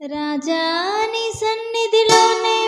రాజాని సన్నిధిలోనే